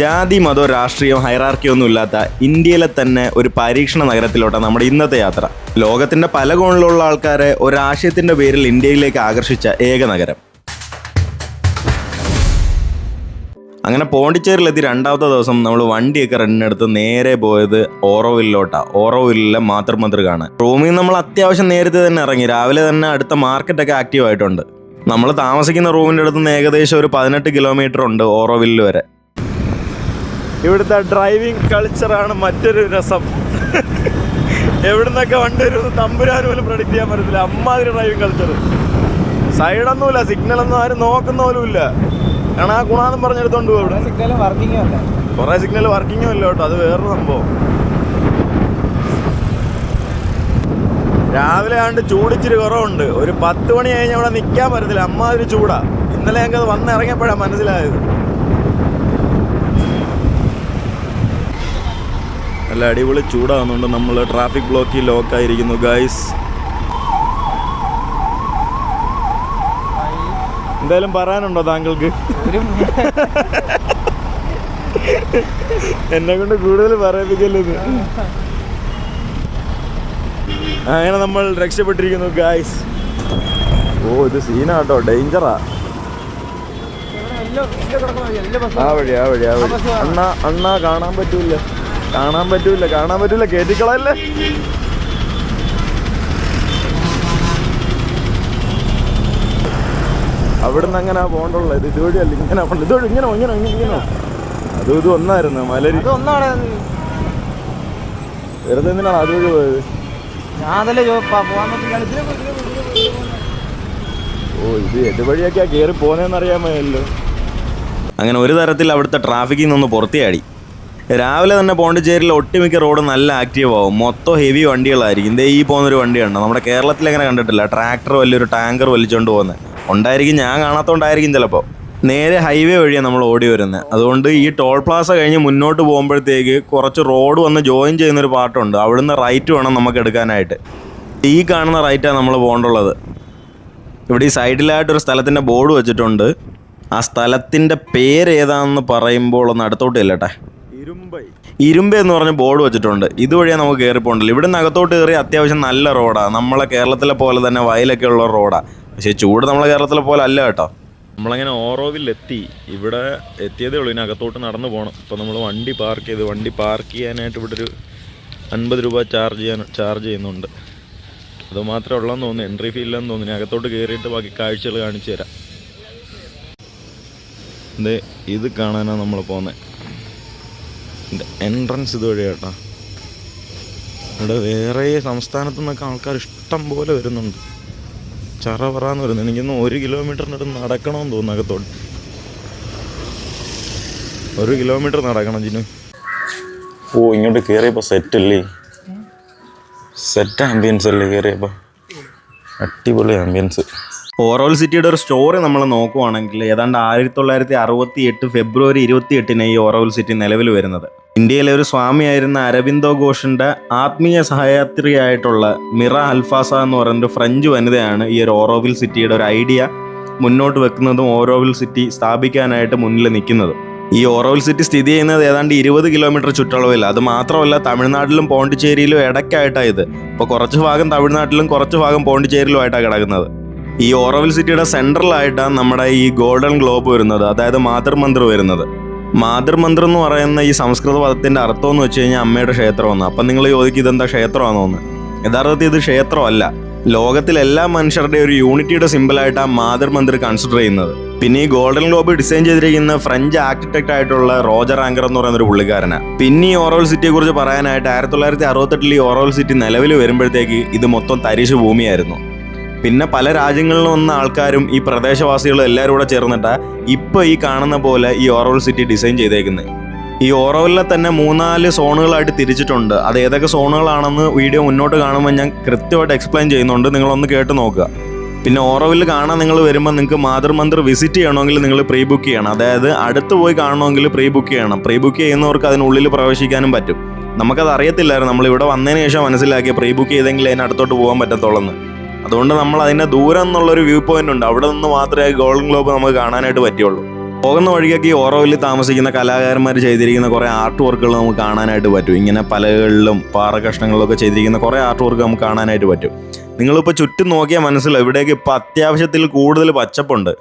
ജാതി മതോ രാഷ്ട്രീയം ഹൈറാർക്കിയോ ഒന്നും ഇല്ലാത്ത ഇന്ത്യയിലെ തന്നെ ഒരു പരീക്ഷണ നഗരത്തിലോട്ടാണ് നമ്മുടെ ഇന്നത്തെ യാത്ര. ലോകത്തിന്റെ പല കോണിലുള്ള ആൾക്കാരെ ഒരാശയത്തിന്റെ പേരിൽ ഇന്ത്യയിലേക്ക് ആകർഷിച്ച ഏക നഗരം. അങ്ങനെ പോണ്ടിച്ചേരിലെത്തി രണ്ടാമത്തെ ദിവസം നമ്മൾ വണ്ടിയൊക്കെ റെന്റിനെടുത്ത് നേരെ പോയത് ഓറോവില്ലോട്ടാ ഓറോവില്ലിലെ മാതൃമന്ത്രി കാണാൻ റൂമിൽ നമ്മൾ അത്യാവശ്യം നേരത്തെ തന്നെ ഇറങ്ങി. രാവിലെ തന്നെ അടുത്ത മാർക്കറ്റൊക്കെ ആക്റ്റീവ് ആയിട്ടുണ്ട്. നമ്മൾ താമസിക്കുന്ന റൂമിന്റെ അടുത്ത് നിന്ന് ഏകദേശം ഒരു പതിനെട്ട് കിലോമീറ്റർ ഉണ്ട് ഓറോവില്ല് വരെ. ഇവിടുത്തെ ഡ്രൈവിംഗ് കൾച്ചറാണ് മറ്റൊരു രസം. എവിടുന്നൊക്കെ വണ്ടി വരും തമ്പുരാൻ പോലും പ്രൊഡിക്റ്റ് ചെയ്യാൻ പറ്റത്തില്ല. അമ്മാതിരി ഡ്രൈവിംഗ് കൾച്ചർ സൈഡൊന്നുമില്ല സിഗ്നലൊന്നും ആരും നോക്കുന്ന പോലും ഇല്ല. ആ ഗുണാന്നും പറഞ്ഞെടുത്തോണ്ട് പോകും കുറെ സിഗ്നൽ വർക്കിങ്ങും ഇല്ല കേട്ടോ. അത് വേറൊരു സംഭവം. രാവിലെ ആണ്ട് ചൂടിച്ചിരി കുറവുണ്ട്. ഒരു പത്ത് മണി കഴിഞ്ഞ് അവിടെ നിൽക്കാൻ പറ്റത്തില്ല. അമ്മാതിരി ചൂടാ. ഇന്നലെ ഞങ്ങൾക്ക് അത് വന്നിറങ്ങിയപ്പോഴാണ് മനസ്സിലായത്. നല്ല അടിപൊളി ചൂടാകുന്നുണ്ട് നമ്മൾ ട്രാഫിക് ബ്ലോക്കിൽ ലോക്കായിരിക്കുന്നു ഗൈസ് എന്തായാലും പറയാനുണ്ടോ താങ്കൾക്ക്? എന്നെ കൊണ്ട് കൂടുതൽ പറയിപ്പിക്കല്ലത് അങ്ങനെ നമ്മൾ രക്ഷപ്പെട്ടിരിക്കുന്നു ഗായ്സ് ഓ ഇത് സീനാട്ടോ. ഡേഞ്ചറാ ആ വഴി ആ വഴി. ആ വഴി അണ്ണാ അണ്ണാ കാണാൻ പറ്റൂല കാണാൻ പറ്റൂല കാണാൻ പറ്റൂല കേറ്റിക്കളല്ലേ അവിടുന്ന് അങ്ങനെ പോകണ്ടുള്ള ഇത് ഇതുവഴിയല്ല ഇങ്ങനെ പോകണ്ട ഇതുവഴി ഇങ്ങനെ ഇങ്ങനെ ഇങ്ങനെ അത് ഇത് ഒന്നായിരുന്നു മലരി. വെറുതെ എന്തിനാണ് അതുവഴി പോയത്. ഓ ഇത് ഏത് കേറി പോന്നേന്നറിയാൻ പോന്നേന്ന് അറിയാമല്ലോ അങ്ങനെ ഒരു തരത്തിൽ അവിടുത്തെ ട്രാഫിക്കിൽ നിന്ന് പുറത്തിയാടി. രാവിലെ തന്നെ പോണ്ടിച്ചേരിയിൽ ഒട്ടുമിക്ക റോഡ് നല്ല ആക്റ്റീവ് ആവും. മൊത്തം ഹെവി വണ്ടികളായിരിക്കും. ഇതേ ഈ പോകുന്നൊരു വണ്ടിയുണ്ട് നമ്മുടെ കേരളത്തിൽ അങ്ങനെ കണ്ടിട്ടില്ല? ട്രാക്ടർ വലിയൊരു ടാങ്കർ വലിച്ചുകൊണ്ട് പോകുന്നത് ഉണ്ടായിരിക്കും ഞാൻ കാണാത്തോണ്ടായിരിക്കും ചിലപ്പോൾ നേരെ ഹൈവേ വഴിയാണ് നമ്മൾ ഓടി വരുന്നത് അതുകൊണ്ട് ഈ ടോൾ പ്ലാസ കഴിഞ്ഞ് മുന്നോട്ട് പോകുമ്പോഴത്തേക്ക് കുറച്ച് റോഡ് വന്ന് ജോയിൻ ചെയ്യുന്നൊരു പാട്ടുണ്ട്. അവിടുന്ന് റൈറ്റ് വേണം നമുക്ക് എടുക്കാനായിട്ട്. ഈ കാണുന്ന റൈറ്റാണ് നമ്മൾ പോകേണ്ടുള്ളത്. ഇവിടെ ഈ സൈഡിലായിട്ടൊരു സ്ഥലത്തിന്റെ ബോർഡ് വെച്ചിട്ടുണ്ട്. ആ സ്ഥലത്തിന്റെ പേര് ഏതാണെന്ന് പറയുമ്പോൾ ഒന്ന് അടുത്തോട്ട് ചെല്ലട്ടെ. ഇരുമ്പൈ. ഇരുമ്പ് എന്ന് പറഞ്ഞ ബോർഡ് വെച്ചിട്ടുണ്ട്. ഇതുവഴിയാണ് നമുക്ക് കയറി പോകണ്ടല്ലോ ഇവിടെ നിന്ന് അകത്തോട്ട് കയറി അത്യാവശ്യം നല്ല റോഡാണ് നമ്മളെ കേരളത്തിലെ പോലെ തന്നെ വയലൊക്കെ ഉള്ള റോഡാണ് പക്ഷേ ചൂട് നമ്മളെ കേരളത്തിലെ പോലെ അല്ല കേട്ടോ. നമ്മളങ്ങനെ ഓറോവിൽ എത്തി ഇവിടെ എത്തിയതേ ഉള്ളൂ. ഇനി അകത്തോട്ട് നടന്നു പോകണം ഇപ്പോൾ നമ്മൾ വണ്ടി പാർക്ക് ചെയ്ത് വണ്ടി പാർക്ക് ചെയ്യാനായിട്ട് ഇവിടെ ഒരു അൻപത് രൂപ ചാർജ് ചെയ്യാൻ ചാർജ് ചെയ്യുന്നുണ്ട്. അത് മാത്രമേ ഉള്ളതെന്ന് തോന്നുന്നു. എൻട്രി ഫീ ഇല്ലെന്ന് തോന്നുന്നു. ഇനി അകത്തോട്ട് കയറിയിട്ട് ബാക്കി കാഴ്ചകൾ കാണിച്ചു തരാം. ഇത് ഇത് കാണാനാണ് നമ്മൾ പോകുന്നത് എൻട്രൻസ് ഇതുവഴി കേട്ടോ. ഇവിടെ വേറെ സംസ്ഥാനത്തു നിന്നൊക്കെ ആൾക്കാർ ഇഷ്ടം പോലെ വരുന്നുണ്ട്. ചറപറാന്ന് വരുന്നത് എനിക്കൊന്ന് ഒരു കിലോമീറ്ററിനടുത്ത് നടക്കണമെന്ന് തോന്നുന്നു അകത്തോട്ട്. ഒരു കിലോമീറ്റർ നടക്കണം ജിനു. ഓ ഇങ്ങോട്ട് കയറിയപ്പോൾ സെറ്റ് അല്ലേ? സെറ്റ് ആംബിയൻസ് അല്ലേ കയറിയപ്പോൾ അടിപൊളി ആംബിയൻസ് ഓറോൾ സിറ്റിയുടെ ഒരു സ്റ്റോറി നമ്മൾ നോക്കുവാണെങ്കിൽ ഏതാണ്ട് ആയിരത്തി തൊള്ളായിരത്തി അറുപത്തി എട്ട് ഫെബ്രുവരി ഇരുപത്തി എട്ടിന് ഈ ഓറോൾ സിറ്റി നിലവിൽ വരുന്നത്. ഇന്ത്യയിലെ ഒരു സ്വാമിയായിരുന്ന അരവിന്ദോ ഘോഷിന്റെ ആത്മീയ സഹയാത്രിയായിട്ടുള്ള മിറ അൽഫാസ എന്ന് പറയുന്ന ഫ്രഞ്ച് വനിതയാണ് ഈ ഒരു ഓറോവിൽ സിറ്റിയുടെ ഒരു ഐഡിയ മുന്നോട്ട് വെക്കുന്നതും ഓറോവിൽ സിറ്റി സ്ഥാപിക്കാനായിട്ട് മുന്നിൽ നിൽക്കുന്നതും. ഈ ഓറോവിൽ സിറ്റി സ്ഥിതി ചെയ്യുന്നത് ഏതാണ്ട് ഇരുപത് കിലോമീറ്റർ ചുറ്റളവിൽ. അത് മാത്രമല്ല തമിഴ്നാട്ടിലും പോണ്ടിച്ചേരിയിലും ഇടയ്ക്കായിട്ടാണ് ഇത്. ഇപ്പോൾ കുറച്ച് ഭാഗം തമിഴ്നാട്ടിലും കുറച്ച് ഭാഗം പോണ്ടിച്ചേരിയിലുമായിട്ടാണ് കിടക്കുന്നത്. ഈ ഓറവൽ സിറ്റിയുടെ സെൻട്രലായിട്ടാണ് നമ്മുടെ ഈ ഗോൾഡൻ ഗ്ലോബ് വരുന്നത് അതായത് മാതൃമന്ദിർ വരുന്നത്. മാതൃമന്ത്രം എന്ന് പറയുന്ന ഈ സംസ്കൃത പദത്തിന്റെ അർത്ഥം എന്ന് വെച്ച് കഴിഞ്ഞാൽ അമ്മയുടെ ക്ഷേത്രമെന്ന് അപ്പം നിങ്ങൾ ചോദിക്കും ഇതെന്താ ക്ഷേത്രമാണോ എന്ന് യഥാർത്ഥത്തിൽ ഇത് ക്ഷേത്രമല്ല ലോകത്തിലെ എല്ലാ മനുഷ്യരുടെയും ഒരു യൂണിറ്റിയുടെ സിമ്പിളായിട്ടാണ് മാതൃമന്ത്രി കൺസിഡർ ചെയ്യുന്നത്. പിന്നെ ഈ ഗോൾഡൻ ഗ്ലോബ് ഡിസൈൻ ചെയ്തിരിക്കുന്ന ഫ്രഞ്ച് ആർക്കിടെക്ട് ആയിട്ടുള്ള റോജർ ആങ്കർ എന്ന് പറയുന്ന ഒരു പുള്ളിക്കാരനാണ് പിന്നെ ഈ ഓറോൾ സിറ്റിയെ കുറിച്ച് പറയാനായിട്ട് ആയിരത്തി തൊള്ളായിരത്തി അറുപത്തെട്ടിൽ ഈ ഓറോൾ സിറ്റി നിലവിൽ വരുമ്പോഴത്തേക്ക് ഇത് മൊത്തം തരിശു ഭൂമിയായിരുന്നു. പിന്നെ പല രാജ്യങ്ങളിൽ വന്ന ആൾക്കാരും ഈ പ്രദേശവാസികളും എല്ലാവരും കൂടെ ചേർന്നിട്ടാണ് ഇപ്പൊ ഈ കാണുന്ന പോലെ ഈ ഓറോൾ സിറ്റി ഡിസൈൻ ചെയ്തേക്കുന്നത് ഈ ഓറോവിലെ തന്നെ മൂന്നാൽ സോണുകളായിട്ട് തിരിച്ചിട്ടുണ്ട്. അത് ഏതൊക്കെ സോണുകളാണെന്ന് വീഡിയോ മുന്നോട്ട് കാണുമ്പോൾ ഞാൻ കൃത്യമായിട്ട് എക്സ്പ്ലെയിൻ ചെയ്യുന്നുണ്ട്. നിങ്ങളൊന്ന് കേട്ട് നോക്കുക. പിന്നെ ഓറോവിൽ കാണാൻ നിങ്ങൾ വരുമ്പോൾ നിങ്ങൾക്ക് മാതൃമന്ദിർ വിസിറ്റ് ചെയ്യണമെങ്കിൽ നിങ്ങൾ പ്രീ ബുക്ക് ചെയ്യണം. അതായത് അടുത്ത് പോയി കാണണമെങ്കിൽ പ്രീ ബുക്ക് ചെയ്യണം. പ്രീ ബുക്ക് ചെയ്യുന്നവർക്ക് അതിനുള്ളിൽ പ്രവേശിക്കാനും പറ്റും. നമുക്കത് അറിയത്തില്ലായിരുന്നു. നമ്മൾ ഇവിടെ വന്നതിന് ശേഷം മനസ്സിലാക്കിയ പ്രീ ബുക്ക് ചെയ്തെങ്കിൽ അതിന് അടുത്തോട്ട് പോകാൻ പറ്റത്തുള്ളൂ അതുകൊണ്ട് നമ്മൾ അതിന്റെ ദൂരം എന്നുള്ളൊരു വ്യൂ പോയിന്റ് ഉണ്ട്. അവിടെ നിന്ന് മാത്രമേ ഗോൾഡൻ ഗ്ലോബ് നമുക്ക് കാണാനായിട്ട് പറ്റുള്ളൂ. പോകുന്ന വഴിക്കൊക്കെ ഈ ഓറോവിൽ താമസിക്കുന്ന കലാകാരന്മാർ ചെയ്തിരിക്കുന്ന കുറേ ആർട്ട് വർക്കുകൾ നമുക്ക് കാണാനായിട്ട് പറ്റും. ഇങ്ങനെ പലകളിലും പാറ കഷ്ണങ്ങളിലൊക്കെ ചെയ്തിരിക്കുന്ന കുറേ ആർട്ട് വർക്ക് നമുക്ക് കാണാനായിട്ട് പറ്റും. നിങ്ങളിപ്പോൾ ചുറ്റും നോക്കിയാൽ മനസ്സിലാവും. ഇവിടേക്ക് ഇപ്പോൾ അത്യാവശ്യത്തിൽ കൂടുതൽ പച്ചപ്പുണ്ട്.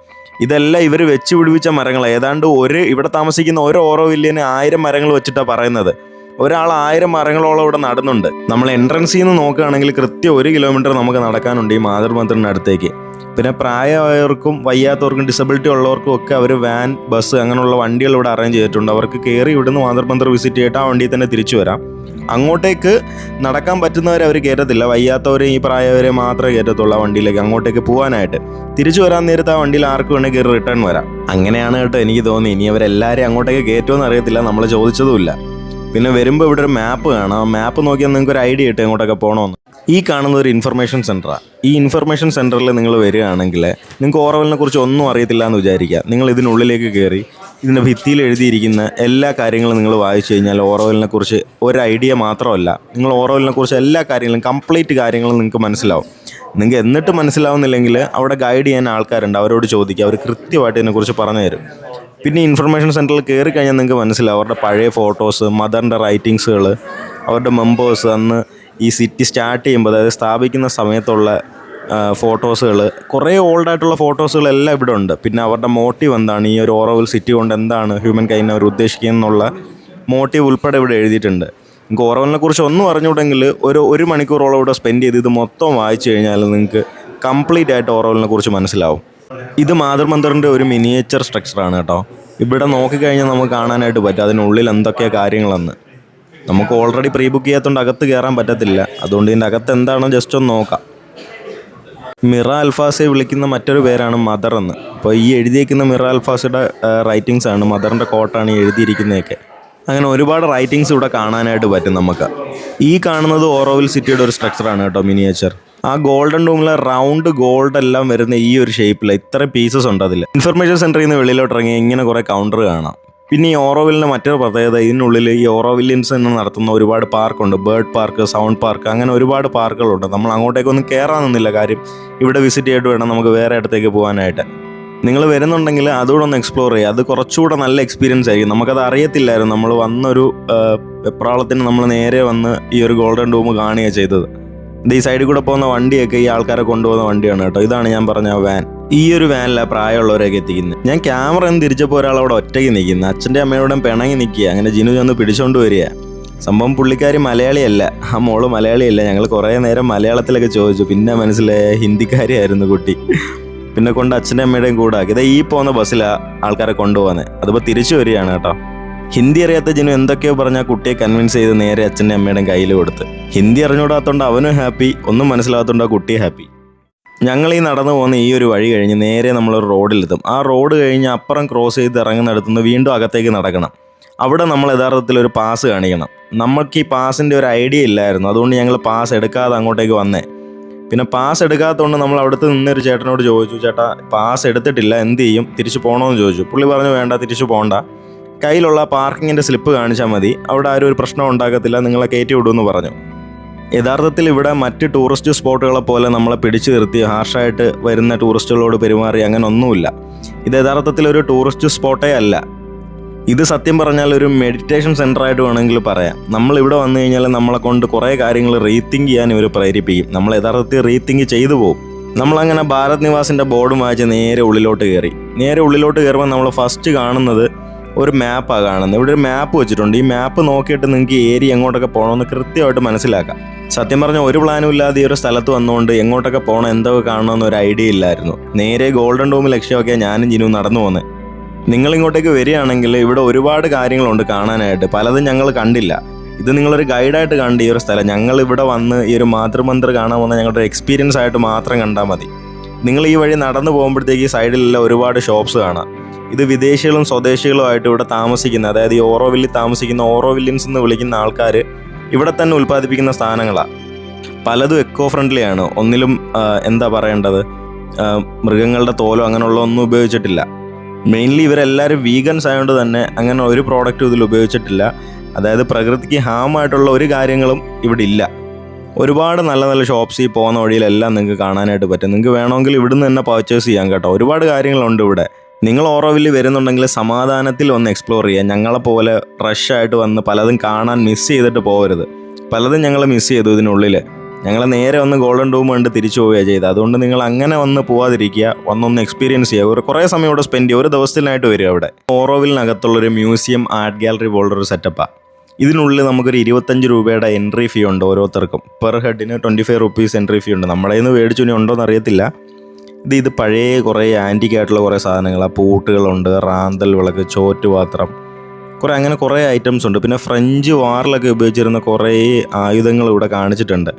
ഇതെല്ലാം ഇവർ വെച്ച് പിടിപ്പിച്ച മരങ്ങൾ ഏതാണ്ട് ഒരു ഇവിടെ താമസിക്കുന്ന ഒരു ഓറോ വില്യന് ആയിരം മരങ്ങൾ വെച്ചിട്ടാണ് പറയുന്നത്. ഒരാൾ ആയിരം മരങ്ങളോളം ഇവിടെ നടന്നുണ്ട്. നമ്മൾ എൻട്രൻസിൽ നിന്ന് നോക്കുകയാണെങ്കിൽ കൃത്യം ഒരു കിലോമീറ്റർ നമുക്ക് നടക്കാനുണ്ട് ഈ മാതൃമന്ത്രിന്റെ അടുത്തേക്ക്. പിന്നെ പ്രായമായവർക്കും വയ്യാത്തവർക്കും ഡിസബിലിറ്റി ഉള്ളവർക്കും ഒക്കെ അവർ വാൻ ബസ് അങ്ങനെയുള്ള വണ്ടികൾ ഇവിടെ അറേഞ്ച് ചെയ്തിട്ടുണ്ട്. അവർക്ക് കയറി ഇവിടുന്ന് മാതൃമന്ദിർ വിസിറ്റ് ചെയ്തിട്ട് ആ വണ്ടിയിൽ തന്നെ തിരിച്ചു വരാം. അങ്ങോട്ടേക്ക് നടക്കാൻ പറ്റുന്നവരെ അവർ കയറ്റത്തില്ല വയ്യാത്തവരെയും ഈ പ്രായവരെ മാത്രമേ കയറ്റത്തുള്ളൂ ആ വണ്ടിയിലേക്ക് അങ്ങോട്ടേക്ക് പോകാനായിട്ട് തിരിച്ചു വരാൻ നേരത്ത് ആ വണ്ടിയിൽ ആർക്ക് വേണമെങ്കിൽ കയറി റിട്ടേൺ വരാം. അങ്ങനെയാണ് കേട്ടോ എനിക്ക് തോന്നി ഇനി അവരെല്ലാവരെയും അങ്ങോട്ടേക്ക് കയറ്റുമെന്ന് അറിയത്തില്ല. നമ്മൾ ചോദിച്ചതുമില്ല. പിന്നെ വരുമ്പോൾ ഇവിടെ ഒരു മാപ്പ് കാണാം. ആ മാപ്പ് നോക്കിയാൽ നിങ്ങൾക്ക് ഒരു ഐഡിയ കിട്ടും എങ്ങോട്ടൊക്കെ പോകണമെന്ന് ഈ കാണുന്ന ഒരു ഇൻഫർമേഷൻ സെന്ററാണ് ഈ ഇൻഫർമേഷൻ സെന്ററിൽ നിങ്ങൾ വരികയാണെങ്കിൽ നിങ്ങൾക്ക് ഓറവലിനെ കുറിച്ച് ഒന്നും അറിയത്തില്ല എന്ന് വിചാരിക്കുക. നിങ്ങൾ ഇതിനുള്ളിലേക്ക് കയറി ഇതിന്റെ ഭിത്തിയിൽ എഴുതിയിരിക്കുന്ന എല്ലാ കാര്യങ്ങളും നിങ്ങൾ വായിച്ചു കഴിഞ്ഞാൽ ഓറോവലിനെ കുറിച്ച് ഒരു ഐഡിയ മാത്രമല്ല. നിങ്ങൾ ഓറോവലിനെ കുറിച്ച് എല്ലാ കാര്യങ്ങളും കംപ്ലീറ്റ് കാര്യങ്ങളും നിങ്ങൾക്ക് മനസ്സിലാവും. നിങ്ങൾക്ക് എന്നിട്ട് മനസ്സിലാവുന്നില്ലെങ്കിൽ അവിടെ ഗൈഡ് ചെയ്യാൻ ആൾക്കാരുണ്ട് അവരോട് ചോദിക്കുക. അവർ കൃത്യമായിട്ട് ഇതിനെക്കുറിച്ച് പറഞ്ഞു തരും പിന്നെ ഇൻഫർമേഷൻ സെന്ററിൽ കയറി കഴിഞ്ഞാൽ നിങ്ങൾക്ക് മനസ്സിലാവും. അവരുടെ പഴയ ഫോട്ടോസ് മദറിന്റെ റൈറ്റിങ്സുകൾ അവരുടെ മെമ്പേഴ്സ് അന്ന് ഈ സിറ്റി സ്റ്റാർട്ട് ചെയ്യുമ്പോൾ അതായത് സ്ഥാപിക്കുന്ന സമയത്തുള്ള ഫോട്ടോസുകൾ കുറേ ഓൾഡായിട്ടുള്ള ഫോട്ടോസുകളെല്ലാം ഇവിടെ ഉണ്ട്. പിന്നെ അവരുടെ മോട്ടീവ് എന്താണ്? ഈ ഒരു ഓറോവിൽ സിറ്റി കൊണ്ട് എന്താണ് ഹ്യൂമൻ കൈന അവർ ഉദ്ദേശിക്കുന്നുള്ള മോട്ടീവ് ഉൾപ്പെടെ ഇവിടെ എഴുതിയിട്ടുണ്ട്. നിങ്ങൾക്ക് ഓറോവിനെ കുറിച്ച് ഒന്നും അറിഞ്ഞുകൂടെങ്കിൽ ഒരു ഒരു മണിക്കൂറോളം ഇവിടെ സ്പെൻഡ് ചെയ്ത് ഇത് മൊത്തം വായിച്ചു കഴിഞ്ഞാൽ നിങ്ങൾക്ക് കംപ്ലീറ്റ് ആയിട്ട് ഓറോവിനെ കുറിച്ച് മനസ്സിലാവും. ഇത് മാതൃമന്ദറിന്റെ ഒരു മിനിയേച്ചർ സ്ട്രക്ചറാണ് കേട്ടോ. ഇവിടെ നോക്കിക്കഴിഞ്ഞാൽ നമുക്ക് കാണാനായിട്ട് പറ്റും അതിനുള്ളിൽ എന്തൊക്കെയാണ് കാര്യങ്ങളെന്ന്. നമുക്ക് ഓൾറെഡി പ്രീ ബുക്ക് ചെയ്യാത്തതുകൊണ്ട് അകത്ത് കയറാൻ പറ്റത്തില്ല. അതുകൊണ്ട് ഇതിന്റെ അകത്ത് എന്താണോ ജസ്റ്റ് ഒന്ന് നോക്കാം. മിറ അൽഫാസെ വിളിക്കുന്ന മറ്റൊരു പേരാണ് മദർ എന്ന്. അപ്പോൾ ഈ എഴുതിയിരിക്കുന്ന മിറ അൽഫാസയുടെ റൈറ്റിങ്സ് ആണ് മദറിന്റെ കോട്ടാണ് എഴുതിയിരിക്കുന്നതൊക്കെ. അങ്ങനെ ഒരുപാട് റൈറ്റിങ്സ് ഇവിടെ കാണാനായിട്ട് പറ്റും നമുക്ക്. ഈ കാണുന്നത് ഓറോവിൽ സിറ്റിയുടെ ഒരു സ്ട്രക്ചറാണ് കേട്ടോ മിനിയേച്ചർ ആ ഗോൾഡൻ ഡൂമിലെ റൗണ്ട് ഗോൾഡ് എല്ലാം വരുന്ന ഈ ഒരു ഷേപ്പിൽ ഇത്ര പീസസ് ഉണ്ട് അതിൽ ഇൻഫർമേഷൻ സെന്ററിൽ നിന്ന് വെളിയിലോട്ട് ഇറങ്ങി ഇങ്ങനെ കുറേ കൗണ്ടർ കാണാം. പിന്നെ ഈ ഓറോവില്ലിന്റെ മറ്റൊരു പ്രത്യേകത ഇതിനുള്ളിൽ ഈ ഓറോവില്യൻസ് എന്ന് നടത്തുന്ന ഒരുപാട് പാർക്കുണ്ട് ബേർഡ് പാർക്ക് സൗണ്ട് പാർക്ക് അങ്ങനെ ഒരുപാട് പാർക്കുകളുണ്ട് നമ്മൾ അങ്ങോട്ടേക്കൊന്നും കയറാൻ നിന്നില്ല. കാര്യം ഇവിടെ വിസിറ്റ് ചെയ്തിട്ട് വേണം നമുക്ക് വേറെ ഇടത്തേക്ക് പോകാനായിട്ട്. നിങ്ങൾ വരുന്നുണ്ടെങ്കിൽ അതുകൂടെ ഒന്ന് എക്സ്പ്ലോർ ചെയ്യുക. അത് കുറച്ചുകൂടെ നല്ല എക്സ്പീരിയൻസ് ആയിരിക്കും. നമുക്കത് അറിയത്തില്ലായിരുന്നു. നമ്മൾ വന്നൊരു വെപ്രാളത്തിന് നമ്മൾ നേരെ വന്ന് ഈ ഒരു ഗോൾഡൻ ഡൂം കാണുകയാണ് ചെയ്തത്. ഈ സൈഡിൽ കൂടെ പോകുന്ന വണ്ടിയൊക്കെ ഈ ആൾക്കാരെ കൊണ്ടുപോകുന്ന വണ്ടിയാണ് കേട്ടോ. ഇതാണ് ഞാൻ പറഞ്ഞ വാൻ ഈ ഒരു വാനിലാണ് പ്രായമുള്ളവരെയൊക്കെ എത്തിക്കുന്നത് ഞാൻ ക്യാമറ ഒന്ന് തിരിച്ചപ്പോൾ ഒരാൾ അവിടെ ഒറ്റയ്ക്ക് നിൽക്കുന്നത് അച്ഛന്റെ അമ്മയോടും പിണങ്ങി നിൽക്കുക അങ്ങനെ ജിനു ചെന്ന് പിടിച്ചോണ്ട് വരിക. സംഭവം പുള്ളിക്കാരി മലയാളിയല്ല. ആ മോൾ മലയാളിയല്ല. ഞങ്ങൾ കുറേ നേരം മലയാളത്തിലൊക്കെ ചോദിച്ചു. പിന്നെ മനസ്സിലായ ഹിന്ദിക്കാരിയായിരുന്നു കുട്ടി. പിന്നെ കൊണ്ട് അച്ഛന്റെ അമ്മയുടെയും കൂടെ ആക്കി. ഇതാ ഈ പോകുന്ന ബസ്സിലാണ് ആൾക്കാരെ കൊണ്ടുപോകുന്നത് അതിപ്പോൾ തിരിച്ചു വരികയാണ് കേട്ടോ. ഹിന്ദി അറിയാത്ത ജിനു എന്തൊക്കെയോ പറഞ്ഞാൽ കുട്ടിയെ കൺവിൻസ് ചെയ്ത് നേരെ അച്ഛന്റെ അമ്മയുടെയും കയ്യിൽ കൊടുത്ത്. ഹിന്ദി അറിഞ്ഞുകൂടാത്തോണ്ട് അവനും ഹാപ്പി ഒന്നും മനസ്സിലാകാത്തോണ്ട് ആ കുട്ടിയെ ഹാപ്പി ഞങ്ങൾ ഈ നടന്നു പോകുന്ന ഈ ഒരു വഴി കഴിഞ്ഞ് നേരെ നമ്മൾ റോഡിലെത്തും. ആ റോഡ് കഴിഞ്ഞ് അപ്പുറം ക്രോസ് ചെയ്ത് ഇറങ്ങുന്നിടത്തുനിന്ന് വീണ്ടും അകത്തേക്ക് നടക്കണം. അവിടെ നമ്മൾ യഥാർത്ഥത്തിൽ ഒരു പാസ് കാണിക്കണം. നമ്മൾക്ക് ഈ പാസിന്റെ ഒരു ഐഡിയ ഇല്ലായിരുന്നു. അതുകൊണ്ട് ഞങ്ങൾ പാസ് എടുക്കാതെ അങ്ങോട്ടേക്ക് വന്നേ. പിന്നെ പാസ് എടുക്കാത്തതുകൊണ്ട് നമ്മൾ അവിടുത്തെ നിന്നൊരു ചേട്ടനോട് ചോദിച്ചു ചേട്ടാ പാസ് എടുത്തിട്ടില്ല എന്ത് ചെയ്യും? തിരിച്ചു പോകണമെന്ന് ചോദിച്ചു. പുള്ളി പറഞ്ഞു വേണ്ട തിരിച്ചു പോകണ്ട കയ്യിലുള്ള പാർക്കിങ്ങിന്റെ സ്ലിപ്പ് കാണിച്ചാൽ മതി. അവിടെ ആരും ഒരു പ്രശ്നം ഉണ്ടാക്കത്തില്ല നിങ്ങളെ കയറ്റി വിടുമെന്ന് പറഞ്ഞു. യഥാർത്ഥത്തിൽ ഇവിടെ മറ്റ് ടൂറിസ്റ്റ് സ്പോട്ടുകളെ പോലെ നമ്മളെ പിടിച്ചു നിർത്തി ഹാർഷായിട്ട് വരുന്ന ടൂറിസ്റ്റുകളോട് പെരുമാറി അങ്ങനെ ഒന്നുമില്ല. ഇത് യഥാർത്ഥത്തിൽ ഒരു ടൂറിസ്റ്റ് സ്പോട്ടേ അല്ല. ഇത് സത്യം പറഞ്ഞാൽ ഒരു മെഡിറ്റേഷൻ സെന്ററായിട്ട് വേണമെങ്കിൽ പറയാം. നമ്മൾ ഇവിടെ വന്നു കഴിഞ്ഞാൽ നമ്മളെ കൊണ്ട് കുറേ കാര്യങ്ങൾ റീത്തിങ്ക് ചെയ്യാൻ ഇവർ പ്രേരിപ്പിക്കും. നമ്മൾ യഥാർത്ഥത്തിൽ റീത്തിങ്ക് ചെയ്തു പോകും. നമ്മളങ്ങനെ ഭാരത് നിവാസിന്റെ ബോർഡ് വായിച്ച് നേരെ ഉള്ളിലോട്ട് കയറി. നേരെ ഉള്ളിലോട്ട് കയറുമ്പോൾ നമ്മൾ ഫസ്റ്റ് കാണുന്നത് ഒരു മാപ്പാണ് കാണുന്നത്. ഇവിടെ ഒരു മാപ്പ് വെച്ചിട്ടുണ്ട്. ഈ മാപ്പ് നോക്കിയിട്ട് നിങ്ങൾക്ക് ഏരിയ എങ്ങോട്ടൊക്കെ പോകണമെന്ന് കൃത്യമായിട്ട് മനസ്സിലാക്കാം. സത്യം പറഞ്ഞാൽ ഒരു പ്ലാനും ഇല്ലാതെ ഈ ഒരു സ്ഥലത്ത് വന്നുകൊണ്ട് എങ്ങോട്ടൊക്കെ പോകണം എന്തൊക്കെ കാണണമെന്ന് ഒരു ഐഡിയ ഇല്ലായിരുന്നു. നേരെ ഗോൾഡൻ ഡോം ലക്ഷ്യമൊക്കെ ഞാനും ജിനു നടന്നു പോകുന്നത് നിങ്ങൾ ഇങ്ങോട്ടേക്ക് വരികയാണെങ്കിൽ ഇവിടെ ഒരുപാട് കാര്യങ്ങളുണ്ട് കാണാനായിട്ട്. പലതും ഞങ്ങൾ കണ്ടില്ല. ഇത് നിങ്ങളൊരു ഗൈഡായിട്ട് കണ്ട ഈ ഒരു സ്ഥലം. ഞങ്ങൾ ഇവിടെ വന്ന് ഈ ഒരു മാതൃമന്ത്ര് കാണാൻ വന്ന ഞങ്ങളുടെ എക്സ്പീരിയൻസ് ആയിട്ട് മാത്രം കണ്ടാൽ മതി. നിങ്ങൾ ഈ വഴി നടന്നു പോകുമ്പോഴത്തേക്ക് സൈഡിലെല്ലാം ഒരുപാട് ഷോപ്സ് കാണാം. ഇത് വിദേശികളും സ്വദേശികളും ആയിട്ട് ഇവിടെ താമസിക്കുന്ന അതായത് ഈ ഓറോവില്ലിൽ താമസിക്കുന്ന ഓറോവില്യൻസ് എന്ന് വിളിക്കുന്ന ആൾക്കാർ ഇവിടെ തന്നെ ഉൽപ്പാദിപ്പിക്കുന്ന സ്ഥാനങ്ങളാണ് പലതും എക്കോ ഫ്രണ്ട്ലി ആണ്. ഒന്നിലും എന്താ പറയേണ്ടത്? മൃഗങ്ങളുടെ തോലോ അങ്ങനെയുള്ള ഒന്നും ഉപയോഗിച്ചിട്ടില്ല. മെയിൻലി ഇവരെല്ലാവരും വീഗൻസ് ആയതുകൊണ്ട് തന്നെ അങ്ങനെ ഒരു പ്രോഡക്റ്റും ഇതിൽ ഉപയോഗിച്ചിട്ടില്ല. അതായത് പ്രകൃതിക്ക് ഹാമായിട്ടുള്ള ഒരു കാര്യങ്ങളും ഇവിടെ ഇല്ല. ഒരുപാട് നല്ല നല്ല ഷോപ്സിൽ പോകുന്ന വഴിയിലെല്ലാം നിങ്ങൾക്ക് കാണാനായിട്ട് പറ്റും. നിങ്ങൾക്ക് വേണമെങ്കിൽ ഇവിടുന്ന് തന്നെ പർച്ചേസ് ചെയ്യാം കേട്ടോ. ഒരുപാട് കാര്യങ്ങളുണ്ട് ഇവിടെ. നിങ്ങൾ ഓറോവിൽ വരുന്നുണ്ടെങ്കിൽ സമാധാനത്തിൽ ഒന്ന് എക്സ്പ്ലോർ ചെയ്യുക. ഞങ്ങളെപ്പോലെ റഷായിട്ട് വന്ന് പലതും കാണാൻ മിസ് ചെയ്തിട്ട് പോകരുത്. പലതും ഞങ്ങൾ മിസ് ചെയ്തു ഇതിനുള്ളിൽ ഞങ്ങൾ നേരെ ഒന്ന് ഗോൾഡൻ ഡൂം കണ്ട് തിരിച്ചു പോവുകയാണ് ചെയ്തത്. അതുകൊണ്ട് നിങ്ങൾ അങ്ങനെ വന്ന് പോവാതിരിക്കുക. വന്നൊന്ന് എക്സ്പീരിയൻസ് ചെയ്യുക. ഒരു കുറേ സമയം ഇവിടെ സ്പെൻഡ് ചെയ്യുക. ഒരു ദിവസത്തിനായിട്ട് വരിക അവിടെ. ഓറോവിലിനകത്തുള്ളൊരു മ്യൂസിയം ആർട്ട് ഗാലറി പോലുള്ളൊരു സെറ്റപ്പാണ് ഇതിനുള്ളിൽ നമുക്കൊരു ഇരുപത്തഞ്ച് രൂപയുടെ എൻട്രി ഫീ ഉണ്ട് ഓരോരുത്തർക്കും. Per ഹെഡിന് twenty five rupees entry fee ഉണ്ട്. നമ്മുടെ നിന്ന് മേടിച്ചു ഇനി ഉണ്ടോ എന്ന് അറിയത്തില്ല. ഇത് ഇത് പഴയ കുറേ ആന്റിക് ആയിട്ടുള്ള കുറേ സാധനങ്ങളാണ് പൂട്ടുകളുണ്ട് റാന്തൽ വിളക്ക് ചോറ്റുപാത്രം. കുറേ അങ്ങനെ കുറേ ഐറ്റംസ് ഉണ്ട്. പിന്നെ ഫ്രഞ്ച് വാറിലൊക്കെ ഉപയോഗിച്ചിരുന്ന കുറേ ആയുധങ്ങൾ ഇവിടെ കാണിച്ചിട്ടുണ്ട്.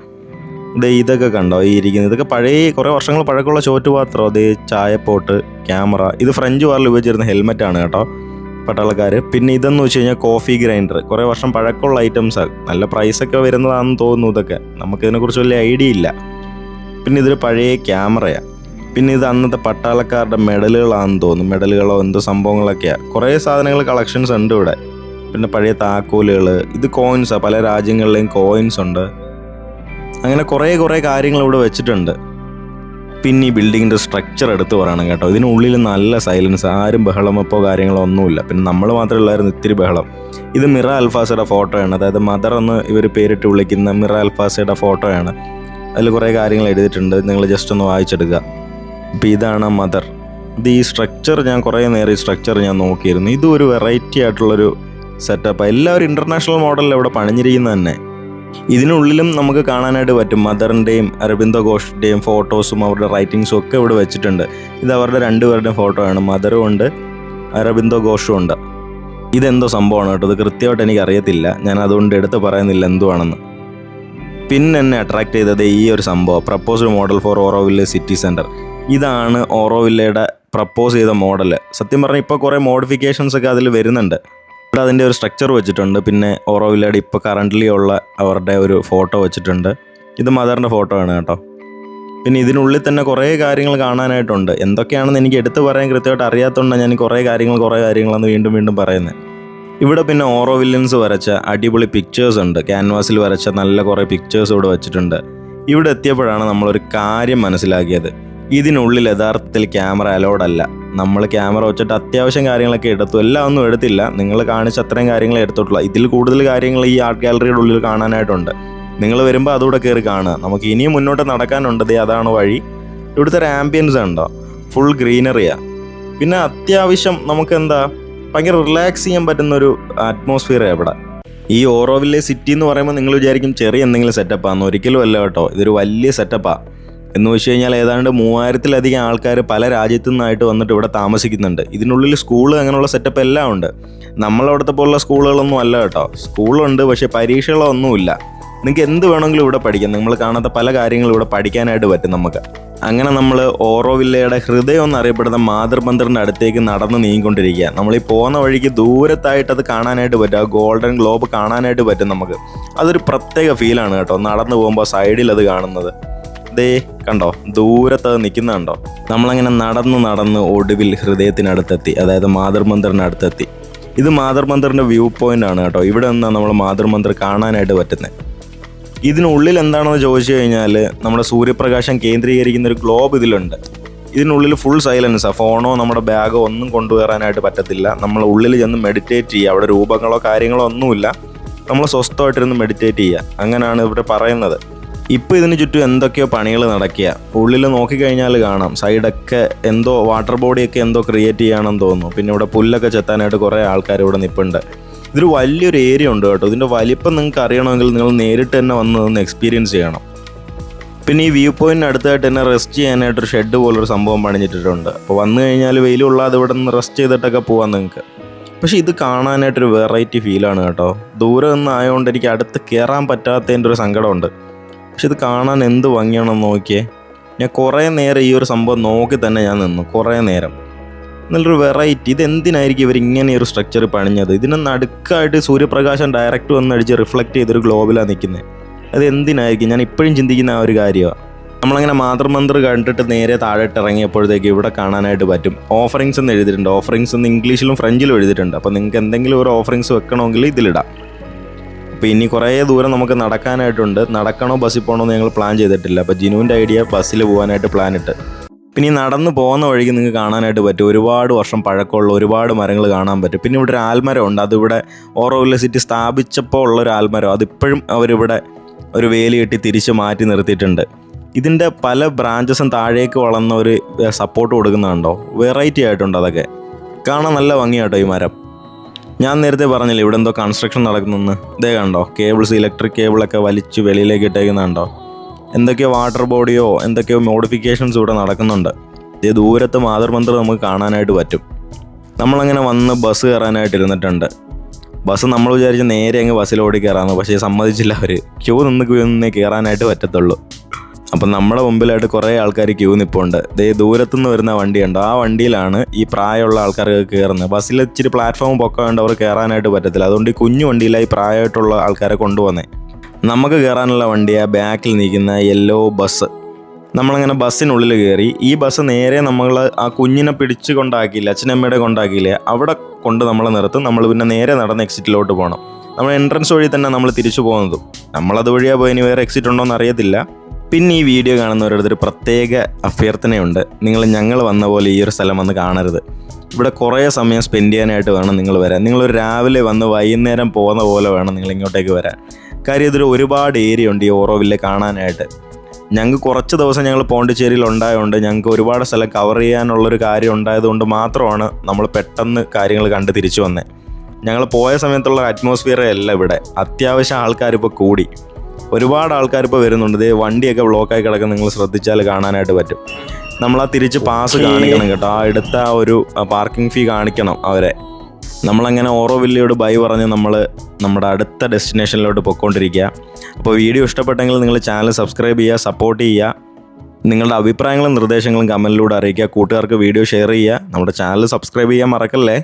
ഇതേ ഇതൊക്കെ കണ്ടോ? ഈ ഇരിക്കുന്നത്. ഇതൊക്കെ പഴയ കുറേ വർഷങ്ങൾ പഴക്കമുള്ള ചോറ്റുപാത്രം. അതേ ചായപ്പോട്ട് ക്യാമറ. ഇത് ഫ്രഞ്ച് വാറിൽ ഉപയോഗിച്ചിരുന്ന ഹെൽമെറ്റാണ് കേട്ടോ പട്ടാളക്കാർ പിന്നെ ഇതെന്ന് വെച്ച് കഴിഞ്ഞാൽ കോഫി ഗ്രൈൻഡർ. കുറേ വർഷം പഴക്കമുള്ള ഐറ്റംസാണ് നല്ല പ്രൈസൊക്കെ വരുന്നതാണെന്ന് തോന്നുന്നു ഇതൊക്കെ. നമുക്കിതിനെക്കുറിച്ച് വലിയ ഐഡിയ ഇല്ല. പിന്നെ ഇതൊരു പഴയ ക്യാമറയാണ് പിന്നെ ഇത് അന്നത്തെ പട്ടാളക്കാരുടെ മെഡലുകളാണെന്ന് തോന്നുന്നു. മെഡലുകളോ എന്തോ സംഭവങ്ങളൊക്കെയാണ് കുറേ സാധനങ്ങൾ കളക്ഷൻസ് ഉണ്ട് ഇവിടെ. പിന്നെ പഴയ താക്കോലുകൾ ഇത് കോയിൻസാണ് പല രാജ്യങ്ങളിലെയും കോയിൻസ് ഉണ്ട്. അങ്ങനെ കുറേ കുറേ കാര്യങ്ങൾ ഇവിടെ വെച്ചിട്ടുണ്ട്. പിന്നെ ഈ ബിൽഡിങ്ങിന്റെ സ്ട്രക്ചർ എടുത്ത് പറയണം കേട്ടോ. ഇതിനുള്ളിൽ നല്ല സൈലൻസ് ആരും ബഹളം വെപ്പോ കാര്യങ്ങളോ ഒന്നുമില്ല. പിന്നെ നമ്മൾ മാത്രമേ ഉള്ളായിരുന്നു ഇത്തിരി ബഹളം. ഇത് മിറ അൽഫാസയുടെ ഫോട്ടോയാണ് അതായത് മദർ എന്ന് ഇവർ പേരിട്ട് വിളിക്കുന്ന മിറ അൽഫാസയുടെ ഫോട്ടോയാണ് അതിൽ കുറേ കാര്യങ്ങൾ എഴുതിയിട്ടുണ്ട്. നിങ്ങൾ ജസ്റ്റ് ഒന്ന് വായിച്ചെടുക്കുക. അപ്പോൾ ഇതാണ് മദർ ഇത് ഈ സ്ട്രക്ചർ ഞാൻ കുറേ നേരം ഈ സ്ട്രക്ചർ ഞാൻ നോക്കിയിരുന്നു. ഇതും ഒരു വെറൈറ്റി ആയിട്ടുള്ളൊരു സെറ്റപ്പ് എല്ലാവരും ഇന്റർനാഷണൽ മോഡലിൽ ഇവിടെ പണിഞ്ഞിരിക്കുന്നത് തന്നെ. ഇതിനുള്ളിലും നമുക്ക് കാണാനായിട്ട് പറ്റും മദറിന്റെയും അരബിന്ദ ഘോഷിന്റെയും ഫോട്ടോസും അവരുടെ റൈറ്റിങ്സും ഒക്കെ ഇവിടെ വെച്ചിട്ടുണ്ട്. ഇത് അവരുടെ രണ്ടുപേരുടെയും ഫോട്ടോ ആണ്. മദറും ഉണ്ട് അരബിന്ദോ ഘോഷും ഉണ്ട്. ഇതെന്തോ സംഭവമാണ് കേട്ടോ. ഇത് കൃത്യമായിട്ട് എനിക്ക് അറിയത്തില്ല. ഞാൻ അതുകൊണ്ട് എടുത്ത് പറയുന്നില്ല എന്തുവാണെന്ന്. പിന്നെ എന്നെ അട്രാക്ട് ചെയ്തത് ഈ ഒരു സംഭവം. Proposed model for Auroville city centre ഇതാണ് ഓറോവില്ലയുടെ പ്രപ്പോസ് ചെയ്ത മോഡൽ സത്യം പറഞ്ഞാൽ ഇപ്പോൾ കുറേ മോഡിഫിക്കേഷൻസ് ഒക്കെ അതിൽ വരുന്നുണ്ട്. ഇവിടെ അതിന്റെ ഒരു സ്ട്രക്ചർ വെച്ചിട്ടുണ്ട്. പിന്നെ ഓറോവില്ലയുടെ ഇപ്പോൾ കറന്റ്ലി ഉള്ള അവരുടെ ഒരു ഫോട്ടോ വെച്ചിട്ടുണ്ട്. ഇത് മദറിന്റെ ഫോട്ടോ ആണ് കേട്ടോ. പിന്നെ ഇതിനുള്ളിൽ തന്നെ കുറേ കാര്യങ്ങൾ കാണാനായിട്ടുണ്ട്. എന്തൊക്കെയാണെന്ന് എനിക്ക് എടുത്തു പറയാൻ കൃത്യമായിട്ട് അറിയാത്തതുകൊണ്ട് ഞാൻ കുറേ കാര്യങ്ങൾ കുറേ കാര്യങ്ങളെന്ന് വീണ്ടും വീണ്ടും പറയുന്നത്. ഇവിടെ പിന്നെ ഓറോ വില്ലൻസ് വരച്ച അടിപൊളി പിക്ചേഴ്സ് ഉണ്ട്. ക്യാൻവാസിൽ വരച്ച നല്ല കുറേ പിക്ചേഴ്സ് ഇവിടെ വെച്ചിട്ടുണ്ട്. ഇവിടെ എത്തിയപ്പോഴാണ് നമ്മളൊരു കാര്യം മനസ്സിലാക്കിയത്. ഇതിനുള്ളിൽ യഥാർത്ഥത്തിൽ ക്യാമറ അലോഡ് അല്ല. നമ്മൾ ക്യാമറ വെച്ചിട്ട് അത്യാവശ്യം കാര്യങ്ങളൊക്കെ എടുത്തു. എല്ലാം ഒന്നും എടുത്തില്ല. നിങ്ങൾ കാണിച്ച അത്രയും കാര്യങ്ങളെ എടുത്തിട്ടുള്ളൂ. ഇതിൽ കൂടുതൽ കാര്യങ്ങൾ ഈ ആർട്ട് ഗാലറിയുടെ ഉള്ളിൽ കാണാനായിട്ടുണ്ട്. നിങ്ങൾ വരുമ്പോൾ അതുകൂടെ കയറി കാണുക. നമുക്ക് ഇനിയും മുന്നോട്ട് നടക്കാനുണ്ട്. ദേ അതാണ് വഴി. ഇവിടുത്തെ ഒരു ആംബിയൻസ് ഉണ്ടോ? ഫുൾ ഗ്രീനറിയാ പിന്നെ അത്യാവശ്യം നമുക്ക് എന്താ? ഭയങ്കര റിലാക്സ് ചെയ്യാൻ പറ്റുന്ന ഒരു അറ്റ്മോസ്ഫിയർ ഇവിടെ. ഈ ഓറോവില്ലേ സിറ്റി എന്ന് പറയുമ്പോൾ നിങ്ങൾ വിചാരിക്കും ചെറിയ എന്തെങ്കിലും സെറ്റപ്പാന്ന് ഒരിക്കലും അല്ല കേട്ടോ. ഇതൊരു വലിയ സെറ്റപ്പാ എന്ന് വെച്ച് കഴിഞ്ഞാൽ ഏതാണ്ട് മൂവായിരത്തിലധികം ആൾക്കാർ പല രാജ്യത്തു നിന്നായിട്ട് വന്നിട്ട് ഇവിടെ താമസിക്കുന്നുണ്ട്. ഇതിനുള്ളിൽ സ്കൂൾ അങ്ങനെയുള്ള സെറ്റപ്പ് എല്ലാം ഉണ്ട്. നമ്മളവിടുത്തെ പോലുള്ള സ്കൂളുകളൊന്നും അല്ല കേട്ടോ. സ്കൂളുണ്ട് പക്ഷേ പരീക്ഷകളൊന്നുമില്ല. നിങ്ങൾക്ക് എന്ത് വേണമെങ്കിലും ഇവിടെ പഠിക്കാം. നിങ്ങൾ കാണാത്ത പല കാര്യങ്ങളും ഇവിടെ പഠിക്കാനായിട്ട് പറ്റും നമുക്ക്. അങ്ങനെ നമ്മൾ ഓറോവില്ലയുടെ ഹൃദയം എന്നറിയപ്പെടുന്ന മാതൃബന്ധറിന്റെ അടുത്തേക്ക് നടന്ന് നീങ്ങിക്കൊണ്ടിരിക്കുക നമ്മൾ ഈ പോകുന്ന വഴിക്ക് ദൂരത്തായിട്ട് അത് കാണാനായിട്ട് പറ്റും. ആ ഗോൾഡൻ ഗ്ലോബ് കാണാനായിട്ട് പറ്റും നമുക്ക്. അതൊരു പ്രത്യേക ഫീലാണ് കേട്ടോ. നടന്നു പോകുമ്പോൾ സൈഡിൽ അത് കാണുന്നത്. ദേ കണ്ടോ? ദൂരത്ത് നിൽക്കുന്നുണ്ടോ നമ്മളങ്ങനെ നടന്ന് നടന്ന് ഒടുവിൽ ഹൃദയത്തിനടുത്തെത്തി. അതായത് മാതൃമന്ദിറിനടുത്തെത്തി ഇത് മാതൃമന്ദിറിന്റെ വ്യൂ പോയിന്റ് ആണ് കേട്ടോ. ഇവിടെ നിന്നാണ് നമ്മൾ മാതൃമന്ദിർ കാണാനായിട്ട് പറ്റുന്നത്. ഇതിനുള്ളിൽ എന്താണെന്ന് ചോദിച്ചു കഴിഞ്ഞാൽ നമ്മുടെ സൂര്യപ്രകാശം കേന്ദ്രീകരിക്കുന്ന ഒരു ഗ്ലോബ് ഇതിലുണ്ട്. ഇതിനുള്ളിൽ ഫുൾ സൈലൻസാണ് ഫോണോ നമ്മുടെ ബാഗോ ഒന്നും കൊണ്ടുവരാനായിട്ട് പറ്റത്തില്ല. നമ്മൾ ഉള്ളിൽ ചെന്ന് മെഡിറ്റേറ്റ് ചെയ്യുക. അവിടെ രൂപങ്ങളോ കാര്യങ്ങളോ ഒന്നുമില്ല. നമ്മൾ സ്വസ്ഥമായിട്ടിരുന്ന് മെഡിറ്റേറ്റ് ചെയ്യുക. അങ്ങനെയാണ് ഇവിടെ പറയുന്നത്. ഇപ്പോൾ ഇതിന് ചുറ്റും എന്തൊക്കെയോ പണികൾ നടക്കുക ഉള്ളിൽ നോക്കിക്കഴിഞ്ഞാൽ കാണാം. സൈഡൊക്കെ എന്തോ വാട്ടർ ബോഡിയൊക്കെ എന്തോ ക്രിയേറ്റ് ചെയ്യുകയാണെന്ന് തോന്നുന്നു. പിന്നെ ഇവിടെ പുല്ലൊക്കെ ചെത്താനായിട്ട് കുറേ ആൾക്കാർ ഇവിടെ നിൽപ്പുണ്ട് ഇതൊരു വലിയൊരു ഏരിയ ഉണ്ട് കേട്ടോ. ഇതിന്റെ വലിപ്പം നിങ്ങൾക്ക് അറിയണമെങ്കിൽ നിങ്ങൾ നേരിട്ട് തന്നെ വന്ന് ഒന്ന് എക്സ്പീരിയൻസ് ചെയ്യണം. പിന്നെ ഈ വ്യൂ പോയിന്റിന് അടുത്തായിട്ട് തന്നെ റെസ്റ്റ് ചെയ്യാനായിട്ടൊരു ഷെഡ് പോലൊരു സംഭവം പണിഞ്ഞിട്ടിട്ടുണ്ട്. അപ്പോൾ വന്നു കഴിഞ്ഞാൽ വെയിലുള്ളാതെ ഇവിടെ നിന്ന് റെസ്റ്റ് ചെയ്തിട്ടൊക്കെ പോവാം നിങ്ങൾക്ക്. പക്ഷേ ഇത് കാണാനായിട്ടൊരു വെറൈറ്റി ഫീലാണ് കേട്ടോ. ദൂരെ നിന്ന് ആയതുകൊണ്ട് എനിക്ക് അടുത്ത് കയറാൻ പറ്റാത്തതിന്റെ ഒരു സങ്കടമുണ്ട്. പക്ഷെ ഇത് കാണാൻ എന്ത് ഭംഗിയാണെന്ന് നോക്കിയേ. ഞാൻ കുറേ നേരം ഈ ഒരു സംഭവം നോക്കി തന്നെ ഞാൻ നിന്നു. കുറേ നേരം. നല്ലൊരു വെറൈറ്റി ഇത് എന്തിനായിരിക്കും ഇവർ ഇങ്ങനെ ഒരു സ്ട്രക്ചർ പണിഞ്ഞത്? ഇതിനെ നടുക്കായിട്ട് സൂര്യപ്രകാശം ഡയറക്റ്റ് വന്ന് അടിച്ച് റിഫ്ലക്റ്റ് ചെയ്തൊരു ഗ്ലോബിലാണ് നിൽക്കുന്നത് അത് എന്തിനായിരിക്കും? ഞാൻ ഇപ്പോഴും ചിന്തിക്കുന്ന ആ ഒരു കാര്യമാണ് നമ്മളങ്ങനെ മാതൃമന്ത്ര കണ്ടിട്ട് നേരെ താഴോട്ട് ഇറങ്ങിയപ്പോഴത്തേക്ക് ഇവിടെ കാണാനായിട്ട് പറ്റും. ഓഫറിങ്സ് എന്ന് എഴുതിയിട്ടുണ്ട്. ഓഫറിങ്സ് എന്ന് ഇംഗ്ലീഷിലും ഫ്രഞ്ചിലും എഴുതിയിട്ടുണ്ട്. അപ്പോൾ നിങ്ങൾക്ക് എന്തെങ്കിലും ഒരു ഓഫറിങ്സ് വെക്കണമെങ്കിൽ ഇതിലിടാം. അപ്പോൾ ഇനി കുറേ ദൂരം നമുക്ക് നടക്കാനായിട്ടുണ്ട്. നടക്കണോ ബസ്സിൽ പോകണോ എന്ന് ഞങ്ങൾ പ്ലാൻ ചെയ്തിട്ടില്ല. അപ്പോൾ ജിനുവിന്റെ ഐഡിയ ബസ്സിൽ പോകാനായിട്ട് പ്ലാൻ ഇട്ട്. പിന്നെ ഈ നടന്ന് പോകുന്ന വഴിക്ക് നിങ്ങൾക്ക് കാണാനായിട്ട് പറ്റും. ഒരുപാട് വർഷം പഴക്കമുള്ള ഒരുപാട് മരങ്ങൾ കാണാൻ പറ്റും. പിന്നെ ഇവിടെ ഒരു ആൽമരം ഉണ്ട് അതിവിടെ ഓറോവില്ല സിറ്റി സ്ഥാപിച്ചപ്പോൾ ഉള്ള ഒരു ആൽമരം. അതിപ്പോഴും അവരിവിടെ ഒരു വേലി കെട്ടി തിരിച്ച് മാറ്റി നിർത്തിയിട്ടുണ്ട്. ഇതിന്റെ പല ബ്രാഞ്ചസും താഴേക്ക് വളർന്ന ഒരു സപ്പോർട്ട് കൊടുക്കുന്നുണ്ടോ? വെറൈറ്റി ആയിട്ടുണ്ട് അതൊക്കെ. കാണാൻ നല്ല ഭംഗിയാട്ടോ ഈ മരം. ഞാൻ നേരത്തെ പറഞ്ഞില്ലേ ഇവിടെ എന്തോ കൺസ്ട്രക്ഷൻ നടക്കുന്നെന്ന്. ഇതേ കണ്ടോ? കേബിൾസ് ഇലക്ട്രിക് കേബിളൊക്കെ വലിച്ച് വെളിയിലേക്ക് ഇട്ടേക്കുന്നുണ്ടോ? എന്തൊക്കെയോ വാട്ടർ ബോഡിയോ എന്തൊക്കെയോ മോഡിഫിക്കേഷൻസ് ഇവിടെ നടക്കുന്നുണ്ട്. ഇത് ദൂരത്ത് മാതൃമന്ത്രം നമുക്ക് കാണാനായിട്ട് പറ്റും. നമ്മളങ്ങനെ വന്ന് ബസ് കയറാനായിട്ട് ഇരുന്നിട്ടുണ്ട്. ബസ് നമ്മൾ വിചാരിച്ച് നേരെ അങ്ങ് ബസ്സിൽ ഓടി കയറാമെന്ന് പക്ഷേ സമ്മതിച്ചില്ല അവർ ക്യൂ നിന്ന് ക്യൂ നിന്നേ കയറാനായിട്ട് പറ്റത്തുള്ളൂ. അപ്പം നമ്മുടെ മുമ്പിലായിട്ട് കുറേ ആൾക്കാർ ക്യൂ നിൽപ്പുണ്ട് ദേ ദൂരത്തുനിന്ന് വരുന്ന വണ്ടിയുണ്ട് ആ വണ്ടിയിലാണ് ഈ പ്രായമുള്ള ആൾക്കാർക്ക് കയറുന്നത്. ബസ്സിൽ ഇച്ചിരി പ്ലാറ്റ്ഫോം പൊക്കാണ്ട് അവർ കയറാനായിട്ട് പറ്റത്തില്ല. അതുകൊണ്ട് ഈ കുഞ്ഞു വണ്ടിയിലായി പ്രായമായിട്ടുള്ള ആൾക്കാരെ കൊണ്ടുവന്നേ. നമുക്ക് കയറാനുള്ള വണ്ടിയാണ് ബാക്കിൽ നിൽക്കുന്ന യെല്ലോ ബസ് നമ്മളങ്ങനെ ബസ്സിനുള്ളിൽ കയറി. ഈ ബസ് നേരെ നമ്മൾ ആ കുഞ്ഞിനെ പിടിച്ച് കൊണ്ടാക്കിയില്ല അച്ഛനമ്മയുടെ കൊണ്ടാക്കിയില്ല അവിടെ കൊണ്ട് നമ്മളെ നിർത്തും. നമ്മൾ പിന്നെ നേരെ നടന്ന് എക്സിറ്റിലോട്ട് പോകണം നമ്മൾ എൻട്രൻസ് വഴി തന്നെ നമ്മൾ തിരിച്ചു പോകുന്നതും. നമ്മളത് വഴിയാ പോയി ഇനി വേറെ എക്സിറ്റ് ഉണ്ടോ എന്ന് അറിയത്തില്ല. പിന്നെ ഈ വീഡിയോ കാണുന്നവരുടെ ഒരു പ്രത്യേക അഭ്യർത്ഥനയുണ്ട്. നിങ്ങൾ ഞങ്ങൾ വന്ന പോലെ ഈ ഒരു സ്ഥലം വന്ന് കാണരുത്. ഇവിടെ കുറേ സമയം സ്പെൻഡ് ചെയ്യാനായിട്ട് വേണം നിങ്ങൾ വരാൻ. നിങ്ങൾ രാവിലെ വന്ന് വൈകുന്നേരം പോകുന്ന പോലെ വേണം നിങ്ങൾ ഇങ്ങോട്ടേക്ക് വരാൻ. കാര്യം ഇതൊരു ഒരുപാട് ഏരിയ ഉണ്ട് ഈ ഓറോവില്ലെ കാണാനായിട്ട്. ഞങ്ങൾക്ക് കുറച്ച് ദിവസം ഞങ്ങൾ പോണ്ടിച്ചേരിയിൽ ഉണ്ടായതുകൊണ്ട് ഞങ്ങൾക്ക് ഒരുപാട് സ്ഥലം കവർ ചെയ്യാനുള്ളൊരു കാര്യം ഉണ്ടായതുകൊണ്ട് മാത്രമാണ് നമ്മൾ പെട്ടെന്ന് കാര്യങ്ങൾ കണ്ട് തിരിച്ചു വന്നത് ഞങ്ങൾ പോയ സമയത്തുള്ള അറ്റ്മോസ്ഫിയറേ അല്ല ഇവിടെ. അത്യാവശ്യം ആൾക്കാരിപ്പോൾ കൂടി. ഒരുപാട് ആൾക്കാർ ഇപ്പോൾ വരുന്നുണ്ട്. ദേ വണ്ടിയൊക്കെ ബ്ലോക്കായി കിടക്കുന്ന നിങ്ങൾ ശ്രദ്ധിച്ചാൽ കാണാനായിട്ട് പറ്റും. നമ്മൾ ആ തിരിച്ച് പാസ് കാണിക്കണം കേട്ടോ. ആ എടുത്ത ആ ഒരു പാർക്കിംഗ് ഫീ കാണിക്കണം അവരെ. നമ്മളങ്ങനെ ഓറോവില്ലയോട് ബൈ പറഞ്ഞ് നമ്മൾ നമ്മുടെ അടുത്ത ഡെസ്റ്റിനേഷനിലോട്ട് പൊയ്ക്കൊണ്ടിരിക്കുക. അപ്പോൾ വീഡിയോ ഇഷ്ടപ്പെട്ടെങ്കിൽ നിങ്ങൾ ചാനൽ സബ്സ്ക്രൈബ് ചെയ്യുക സപ്പോർട്ട് ചെയ്യുക. നിങ്ങളുടെ അഭിപ്രായങ്ങളും നിർദ്ദേശങ്ങളും കമന്റിലൂടെ അറിയിക്കുക. കൂട്ടുകാർക്ക് വീഡിയോ ഷെയർ ചെയ്യുക. നമ്മുടെ ചാനൽ സബ്സ്ക്രൈബ് ചെയ്യാൻ മറക്കല്ലേ?